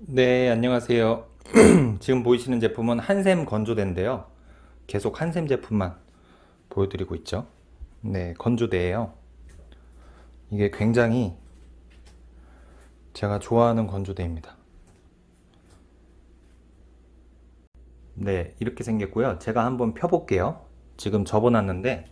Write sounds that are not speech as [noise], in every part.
네, 안녕하세요. [clears throat] 지금 보이시는 제품은 한샘 건조대인데요. 계속 한샘 제품만 보여드리고 있죠. 네, 건조대예요. 이게 굉장히 제가 좋아하는 건조대입니다. 네, 이렇게 생겼고요. 제가 한번 펴볼게요. 지금 접어놨는데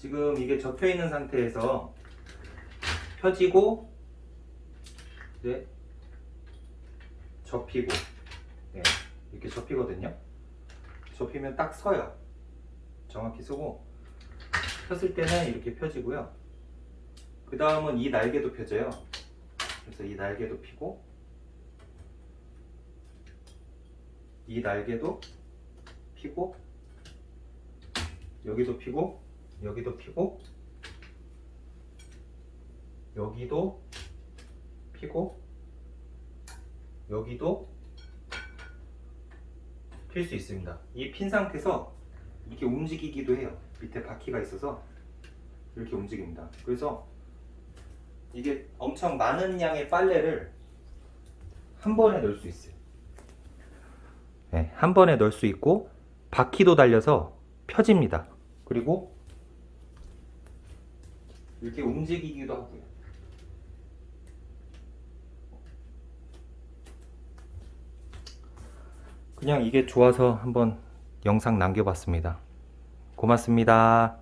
지금 이게 접혀 있는 상태에서 펴지고 이제 접히고 네, 이렇게 접히거든요. 접히면 딱 서요. 정확히 서고 폈을 때는 이렇게 펴지고요. 그 다음은 이 날개도 펴져요. 그래서 이 날개도 피고 이 날개도 피고 여기도 피고 여기도 피고 여기도 피고 여기도 필 수 있습니다. 이 핀 상태에서 이렇게 움직이기도 해요. 밑에 바퀴가 있어서 이렇게 움직입니다. 그래서 이게 엄청 많은 양의 빨래를 한 번에 넣을 수 있어요. 네, 한 번에 넣을 수 있고 바퀴도 달려서 펴집니다. 그리고 이렇게 움직이기도 하고요. 그냥 이게 좋아서 한번 영상 남겨봤습니다. 고맙습니다.